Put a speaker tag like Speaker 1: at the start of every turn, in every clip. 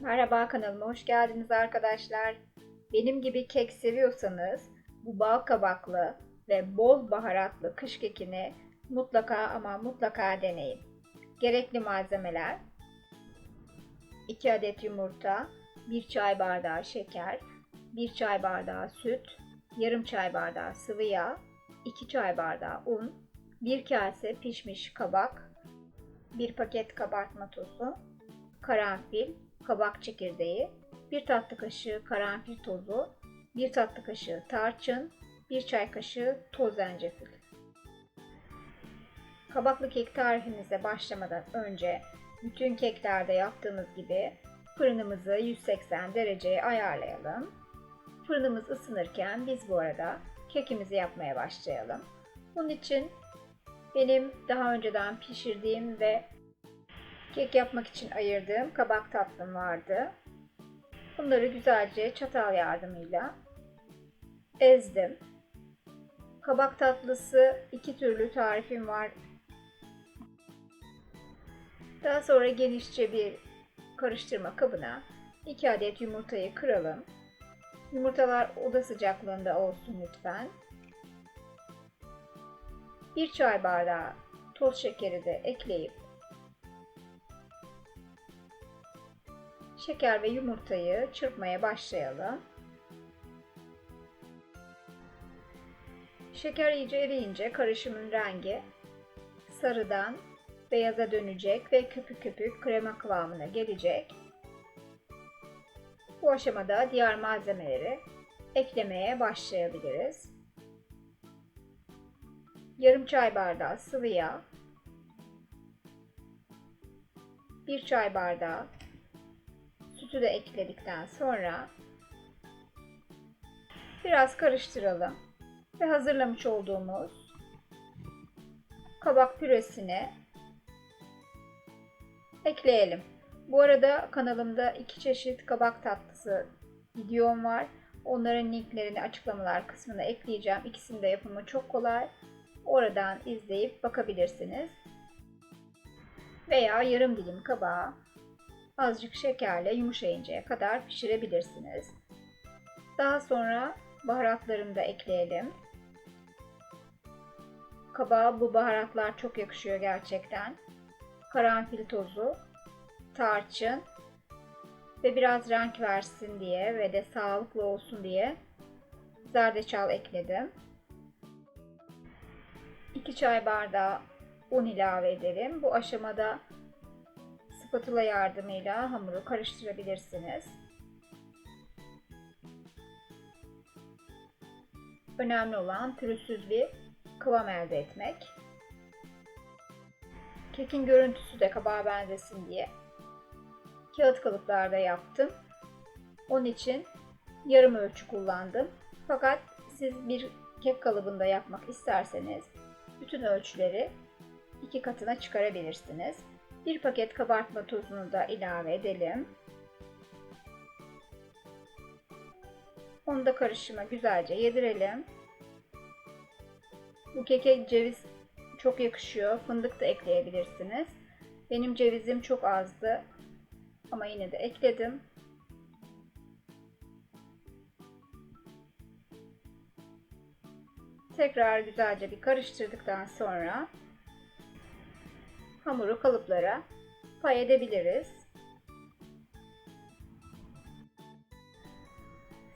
Speaker 1: Merhaba kanalıma hoş geldiniz arkadaşlar. Benim gibi kek seviyorsanız bu bal kabaklı ve bol baharatlı kış kekini mutlaka ama mutlaka deneyin. Gerekli malzemeler 2 adet yumurta, 1 çay bardağı şeker, 1 çay bardağı süt, yarım çay bardağı sıvı yağ, 2 çay bardağı un, 1 kase pişmiş kabak, 1 paket kabartma tozu, karanfil, kabak çekirdeği, 1 tatlı kaşığı karanfil tozu, 1 tatlı kaşığı tarçın, 1 çay kaşığı toz zencefil. Kabaklı kek tarifimize başlamadan önce bütün keklerde yaptığımız gibi fırınımızı 180 dereceye ayarlayalım. Fırınımız ısınırken biz bu arada kekimizi yapmaya başlayalım. Bunun için benim daha önceden pişirdiğim ve kek yapmak için ayırdığım kabak tatlım vardı. Bunları güzelce çatal yardımıyla ezdim. Kabak tatlısı iki türlü tarifim var. Daha sonra genişçe bir karıştırma kabına 2 adet yumurtayı kıralım. Yumurtalar oda sıcaklığında olsun lütfen. 1 çay bardağı toz şekeri de ekleyip şeker ve yumurtayı çırpmaya başlayalım. Şeker iyice eriyince karışımın rengi sarıdan beyaza dönecek ve köpük köpük krema kıvamına gelecek. Bu aşamada diğer malzemeleri eklemeye başlayabiliriz. Yarım çay bardağı sıvı yağ, 1 çay bardağı sütü de ekledikten sonra biraz karıştıralım ve hazırlamış olduğumuz kabak püresini ekleyelim. Bu arada kanalımda iki çeşit kabak tatlısı videom var. Onların linklerini açıklamalar kısmına ekleyeceğim. İkisinin de yapımı çok kolay. Oradan izleyip bakabilirsiniz. Veya yarım dilim kabağı azıcık şekerle yumuşayıncaya kadar pişirebilirsiniz. Daha sonra baharatlarını da ekleyelim. Kabağa bu baharatlar çok yakışıyor gerçekten. Karanfil tozu, tarçın ve biraz renk versin diye ve de sağlıklı olsun diye zerdeçal ekledim. 2 çay bardağı un ilave edelim. Bu aşamada spatula yardımıyla hamuru karıştırabilirsiniz. Önemli olan pürüzsüz bir kıvam elde etmek. Kekin görüntüsü de kabağa benzesin diye kağıt kalıplarda yaptım. Onun için yarım ölçü kullandım. Fakat siz bir kek kalıbında yapmak isterseniz bütün ölçüleri iki katına çıkarabilirsiniz. Bir paket kabartma tozunu da ilave edelim. Onu da karışıma güzelce yedirelim. Bu keke ceviz çok yakışıyor. Fındık da ekleyebilirsiniz. Benim cevizim çok azdı. Ama yine de ekledim. Tekrar güzelce bir karıştırdıktan sonra hamuru kalıplara pay edebiliriz.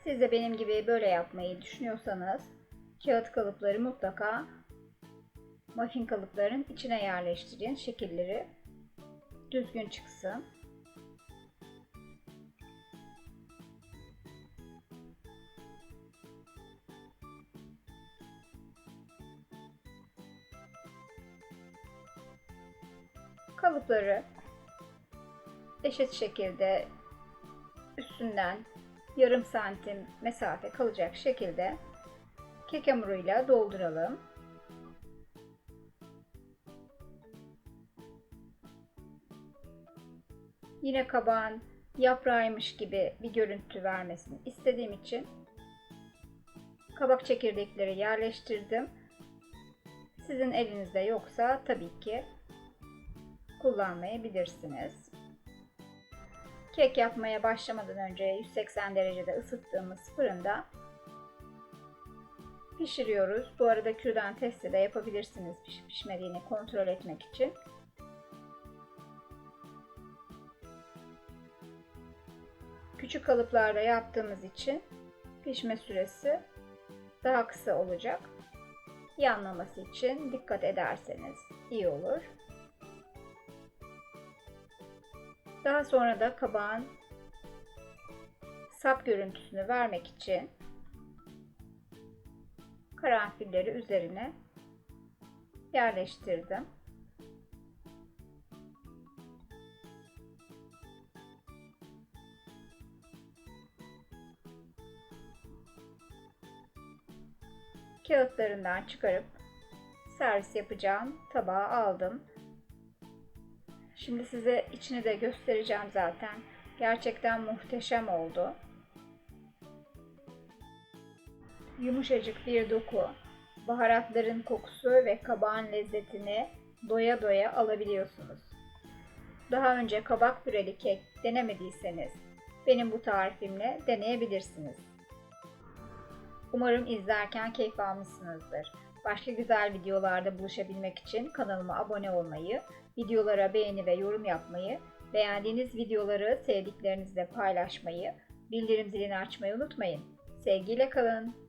Speaker 1: Siz de benim gibi böyle yapmayı düşünüyorsanız kağıt kalıpları mutlaka muffin kalıpların içine yerleştirin. Şekilleri düzgün çıksın. Kalıpları eşit şekilde üstünden yarım santim mesafe kalacak şekilde kek hamuruyla dolduralım. Yine kabağın yaprağıymış gibi bir görüntü vermesini istediğim için kabak çekirdekleri yerleştirdim. Sizin elinizde yoksa tabii ki kullanmayabilirsiniz. Kek yapmaya başlamadan önce 180 derecede ısıttığımız fırında pişiriyoruz. Bu arada kürdan testi de yapabilirsiniz pişip pişmediğini kontrol etmek için. Küçük kalıplarda yaptığımız için pişme süresi daha kısa olacak. Yanmaması için dikkat ederseniz iyi olur. Daha sonra da kabağın sap görüntüsünü vermek için karanfilleri üzerine yerleştirdim. Kağıtlarından çıkarıp servis yapacağım tabağa aldım. Şimdi size içini de göstereceğim zaten. Gerçekten muhteşem oldu. Yumuşacık bir doku, baharatların kokusu ve kabağın lezzetini doya doya alabiliyorsunuz. Daha önce kabak püreli kek denemediyseniz benim bu tarifimle deneyebilirsiniz. Umarım izlerken keyif almışsınızdır. Başka güzel videolarda buluşabilmek için kanalıma abone olmayı, videolara beğeni ve yorum yapmayı, beğendiğiniz videoları sevdiklerinizle paylaşmayı, bildirim zilini açmayı unutmayın. Sevgiyle kalın.